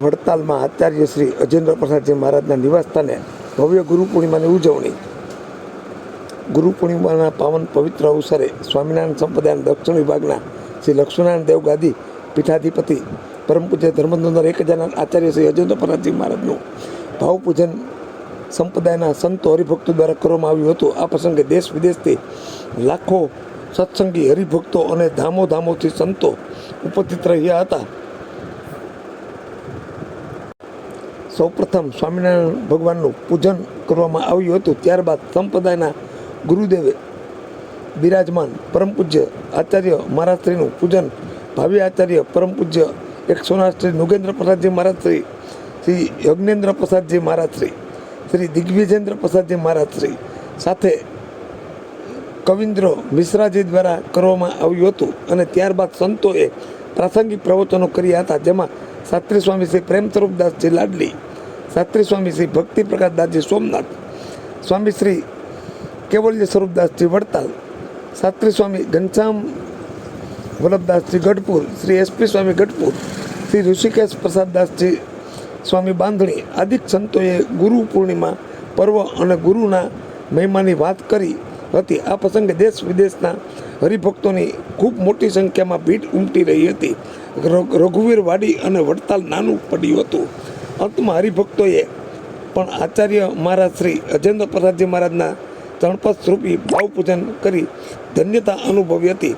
વડતાલમાં આચાર્ય શ્રી અજેન્દ્ર પ્રસાદજી મહારાજના નિવાસસ્થાને ભવ્ય ગુરુ પૂર્ણિમાની ઉજવણી. ગુરુ પૂર્ણિમાના પાવન પવિત્ર અવસરે સ્વામિનારાયણ સંપ્રદાયના દક્ષિણ વિભાગના શ્રી લક્ષ્મીનારાયણ દેવ ગાદી પીઠાધિપતિ પરમ પૂજ્ય ધર્મધુંદર એક હજારના આચાર્ય શ્રી અજેન્દ્ર પ્રસાદજી મહારાજનું ભાવપૂજન સંપ્રદાયના સંતો હરિભક્તો દ્વારા કરવામાં આવ્યું હતું. આ પ્રસંગે દેશ વિદેશથી લાખો સત્સંગી હરિભક્તો અને ધામો ધામોથી સંતો ઉપસ્થિત રહ્યા હતા. સૌપ્રથમ સ્વામિનારાયણ ભગવાનનું પૂજન કરવામાં આવ્યું હતું. ત્યારબાદ સંપ્રદાયના ગુરુદેવે બિરાજમાન પરમ પૂજ્ય આચાર્ય મહારાજશ્રીનું પૂજન, ભાવિ આચાર્ય પરમ પૂજ્ય એક સોનાર શ્રી નુગેન્દ્ર પ્રસાદજી મહારાજશ્રી શ્રી યજ્ઞેન્દ્ર પ્રસાદજી મહારાજશ્રી શ્રી દિગ્વિજેન્દ્ર પ્રસાદજી મહારાજશ્રી સાથે કવિન્દ્ર મિશ્રાજી દ્વારા કરવામાં આવ્યું હતું. અને ત્યારબાદ સંતોએ પ્રાસંગિક પ્રવચનો કર્યા હતા, જેમાં શાસ્ત્રી સ્વામી શ્રી પ્રેમ સ્વરૂપદાસજી લાડલી શાસ્ત્રી સ્વામી શ્રી ભક્તિ પ્રકાશદાસજી સોમનાથ, સ્વામી શ્રી કેવલ્ય સ્વરૂપદાસજી વડતાલ શાસ્ત્રી સ્વામી ઘનશ્યામ વલ્લભદાસજી ગઢપુર, શ્રી એસપી સ્વામી ગઢપુર, શ્રી ઋષિકેશ પ્રસાદદાસજી સ્વામી બાંધણી આદિક સંતોએ ગુરુ પૂર્ણિમા પર્વ અને ગુરુના મહિમાની વાત કરી હતી. આ પ્રસંગે દેશ વિદેશના હરિભક્તોની ખૂબ મોટી સંખ્યામાં ભીડ ઉમટી રહી હતી. રઘુવીર વાડી અને વડતાલ નાનું પડ્યું હતું. અંતમાં હરિભક્તોએ પણ આચાર્ય મહારાજ શ્રી અજેન્દ્ર પ્રસાદજી મહારાજના ચણપત સ્વરૂપી ભાવપૂજન કરી ધન્યતા અનુભવી હતી.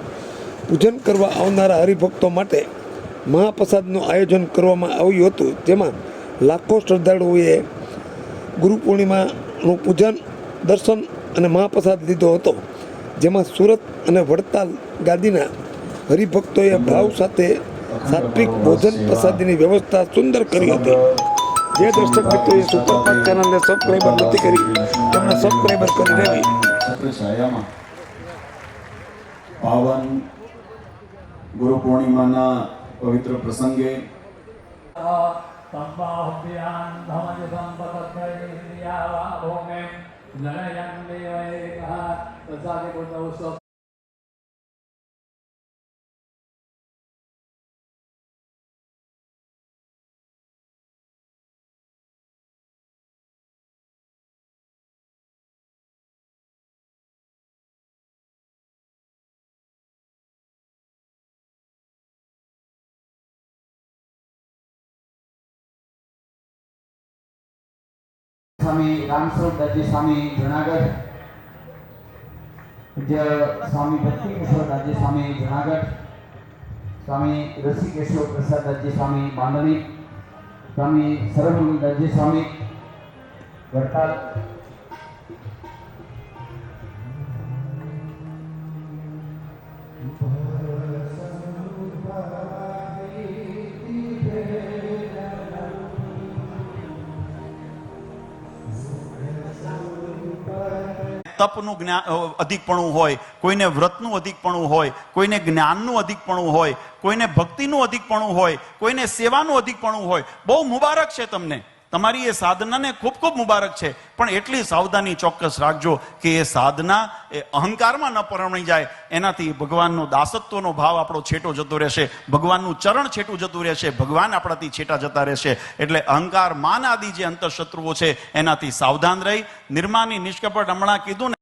પૂજન કરવા આવનારા હરિભક્તો માટે મહાપ્રસાદનું આયોજન કરવામાં આવ્યું હતું. જેમાં લાખો શ્રદ્ધાળુઓએ ગુરુ પૂર્ણિમાનું પૂજન, દર્શન અને મહાપ્રસાદ લીધો હતો જેમાં સુરત અને વડતાલ ગાદીના હરિભક્તોએ ભાવ સાથે સાત્વિક ભોજન પ્રસાદીની વ્યવસ્થા સુંદર કરી હતી. જે દર્શક મિત્રોએ સુપરપાક ચેનલને સબસ્ક્રાઈબર નથી કરી તેમણે સબસ્ક્રાઈબર કરી દેવી પાવન ગુરુ પૂર્ણિમાના પવિત્ર પ્રસંગે તમ્બાભ્યાન ધમજ સંપતત્રય ભૂમિ નરાયણ મેં કહા પ્રસાદે કોટનો ઉત્સવ સ્વામી જુનાગઢ. પૂજ્ય સ્વામી ભક્તિ કિશોર દાસજી સ્વામી જુનાગઢ. સ્વામી ઋષિકેશવ પ્રસાદ દાસજી સ્વામી બાંધણી. સ્વામી સર્વમંગલ દાસજી સ્વામી. વડતાલ તપનું અધિકપણું હોય, કોઈને વ્રતનું અધિકપણું હોય, કોઈને જ્ઞાનનું અધિકપણું હોય, કોઈને ભક્તિનું અધિકપણું હોય, કોઈને સેવાનું અધિકપણું હોય. બહુ મુબારક છે તમને. તમારી એ સાધનાને ખૂબ ખૂબ મુબારક છે. પણ એટલી સાવધાની ચોક્કસ રાખજો કે એ સાધના એ અહંકારમાં ન પરણી જાય. એનાથી ભગવાનનો દાસત્વનો ભાવ આપણો છેટો જતો રહેશે. ભગવાનનું ચરણ છેટું જતું રહેશે. ભગવાન આપણાથી છેટા જતા રહેશે. એટલે અહંકાર, માન આદિ જે અંતઃશત્રુઓ છે, એનાથી સાવધાન રહી. નિર્માની નિષ્કપટ હમણાં કીધું ને